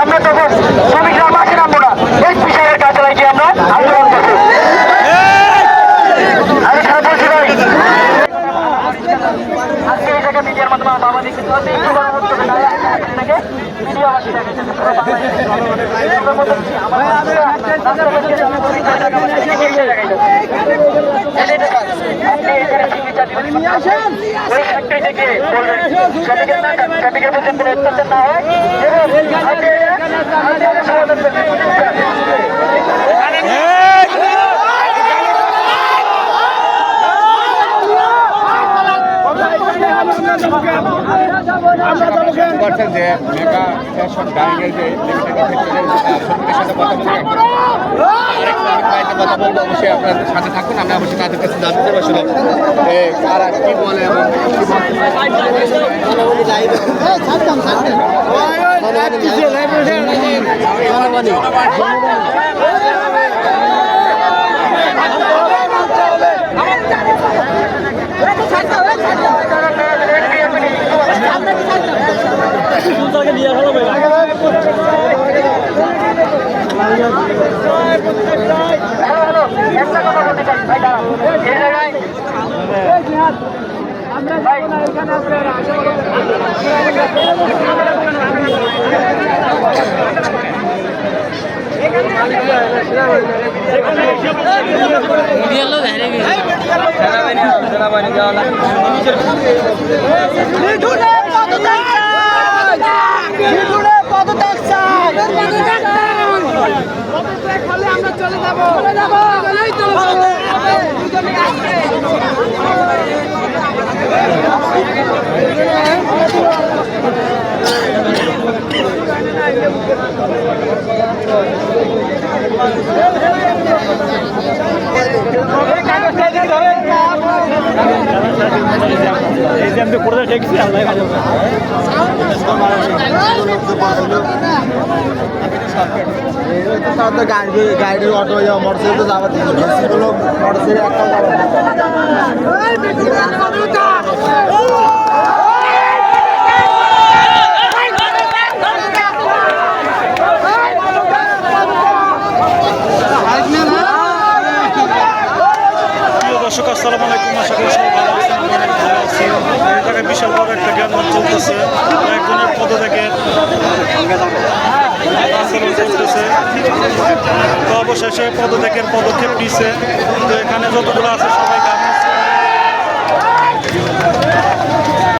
আমরা তখন শ্রমিকরা মাঠে নামবো না। এই সাহেবের কার্যালয়ে গিয়ে আমরা আন্দোলন করব। আমি সারা বলছি ভাই আজকে এই মিডিয়ার মাধ্যমে আমার বাবা দেখতে পাচ্ছি। মিডিয়া দেখেছে। করছেন যে মেগা ফ্যাশন ডাইং এর যে লিমিটেড সাথে কথা বলতে আরেক শ্রমিক ভাইয়ের কথা বলব, অবশ্যই আপনাদের সাথে থাকুন, আমরা অবশ্যই তাদের কাছে জানতে চাইব আসলে কারা কি বলে এবং হ্যালো, একটা কথা বলতে চাই, ভাই দাঁড়ান। এই জায়গায় ভাই, আমরা চলে যাব চলে যাব চলে ধরেন গাড়ির অটো মোটরসাইকেল তো যাবার সেগুলো মোটরসাইকেল একটা যাবার চলতেছে একজনের পদ থেকে আন্দোলন চলতেছে তো অবশেষে পদত্যাগের পদক্ষেপ নিচ্ছে তো এখানে যতগুলো আছে